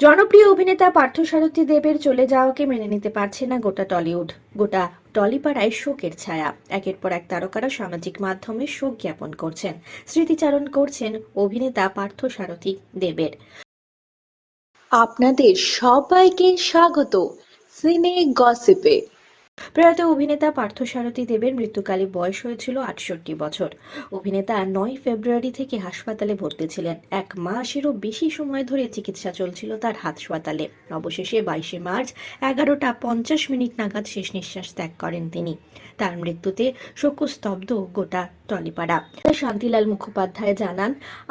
জনপ্রিয় অভিনেতা পার্থসারথী দেবের চলে যাওয়াকে মেনে নিতে পারছে না গোটা টলিউড। গোটা টলিপাড়ায় শোকের ছায়া। একের পর এক তারকারা সামাজিক মাধ্যমে শোক জ্ঞাপন করছেন। স্মৃতিচারণ করছেন অভিনেতা পার্থসারথী দেবের। আপনাদের সবাইকে স্বাগত। সিনে গসিপে। প্রয়াত অভিনেতা পার্থসারথী দেবের মৃত্যুকালে বয়স হয়েছিল আটষট্টি বছর। অভিনেতা নয় ফেব্রুয়ারি থেকে হাসপাতালে ভর্তি ছিলেন। এক মাসেরও বেশি সময় ধরে চিকিৎসা চলছিল তার হাসপাতালে। অবশেষে বাইশে মার্চ এগারোটা পঞ্চাশ মিনিট নাগাদ শেষ নিঃশ্বাস ত্যাগ করেন তিনি। তার মৃত্যুতে শোকস্তব্ধ গোটা টলিপাড়া। শান্তিলাল মুখোপাধ্যায় জানান,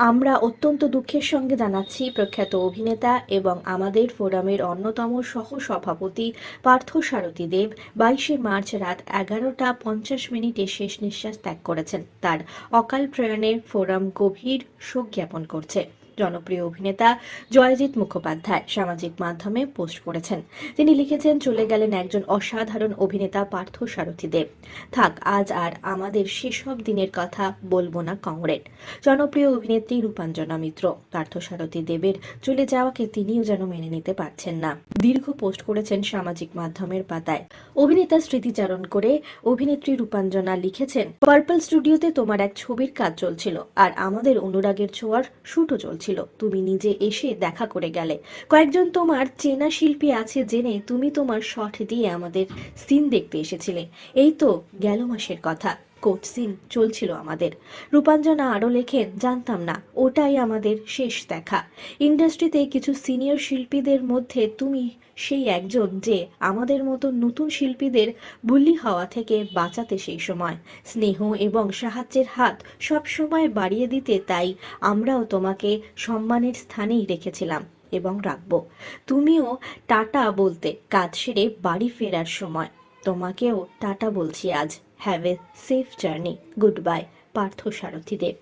আমরা অত্যন্ত দুঃখের সঙ্গে জানাচ্ছি প্রখ্যাত অভিনেতা এবং আমাদের ফোরামের অন্যতম সহ সভাপতি পার্থ সারথী দেব। বাইশে মার্চ রাত এগারোটা পঞ্চাশ মিনিটে শেষ নিঃশ্বাস ত্যাগ করেছেন। তার অকাল প্রয়াণে ফোরাম গভীর শোক জ্ঞাপন করছে। জনপ্রিয় অভিনেতা জয়জিৎ মুখোপাধ্যায় সামাজিক মাধ্যমে পোস্ট করেছেন। তিনি লিখেছেন, চলে গেলেন একজন অসাধারণ অভিনেতা পার্থ সারথী দেব। থাক, আজ আর আমাদের সেসব দিনের কথা বলব না কংগ্রেট জনপ্রিয় অভিনেত্রী রূপাঞ্জনা মিত্র পার্থসারথী দেবের চলে যাওয়াকে তিনিও যেন মেনে নিতে পারছেন না। দীর্ঘ পোস্ট করেছেন সামাজিক মাধ্যমের পাতায়। অভিনেতা স্মৃতিচারণ করে অভিনেত্রী রূপাঞ্জনা লিখেছেন, পার্পল স্টুডিওতে তোমার এক ছবির কাজ চলছিল, আর আমাদের অনুরাগের ছোঁয়ার শুটও চলছিল। তুমি নিজে এসে দেখা করে গেলে। কয়েকজন তোমার চেনা শিল্পী আছে জেনে তুমি তোমার শট দিয়ে আমাদের সিন দেখতে এসেছিলে। এই তো গেল মাসের কথা। সিন চলছিল আমাদের। রূপাঞ্জনা আরও লেখেন, জানতাম না, ওটাই আমাদের শেষ দেখা। ইন্ডাস্ট্রিতে কিছু সিনিয়র শিল্পীদের মধ্যে তুমি সেই একজন যে আমাদের মতো নতুন শিল্পীদের বুলি হওয়া থেকে বাঁচাতে সেই সময়। স্নেহ এবং সাহায্যের হাত সব সময় বাড়িয়ে দিতে, তাই আমরাও তোমাকে সম্মানের স্থানেই রেখেছিলাম এবং রাখব। তুমিও টাটা বলতে কাজ সেরে বাড়ি ফেরার সময়। তোমাকেও টাটা বলছি আজ। Have a safe journey goodbye Partha Sarathi Dev.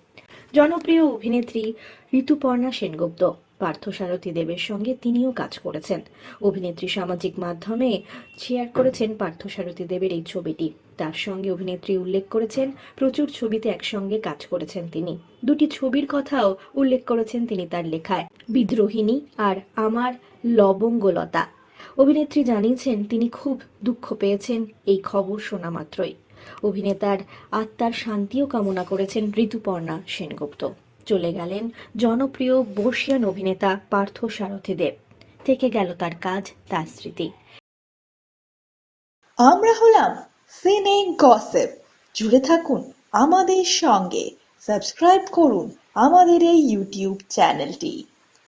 জনপ্রিয় অভিনেত্রী ঋতুপর্ণা সেনগুপ্ত, পার্থ সারথী দেবের সঙ্গে তিনিও কাজ করেছেন। অভিনেত্রী সামাজিক মাধ্যমে শেয়ার করেছেন পার্থ সারথী দেবের এই ছবিটি। তার সঙ্গে অভিনেত্রী উল্লেখ করেছেন, প্রচুর ছবিতে একসঙ্গে কাজ করেছেন তিনি। দুটি ছবির কথাও উল্লেখ করেছেন তিনি তার লেখায়। বিদ্রোহিণী আর আমার লবঙ্গলতা। অভিনেত্রী জানিয়েছেন, তিনি খুব দুঃখ পেয়েছেন এই খবর শোনা মাত্রই। অভিনেতার আত্মার শান্তিও কামনা করেছেন ঋতুপর্ণা সেনগুপ্ত। চলে গেলেন জনপ্রিয় বর্ষিয়ান অভিনেতা পার্থ সারথী দেব। থেকে গেল তার কাজ, তার স্মৃতি। আমরা হলাম সিনে গসিপ। জুড়ে থাকুন আমাদের সঙ্গে। সাবস্ক্রাইব করুন আমাদের এই ইউটিউব চ্যানেলটি।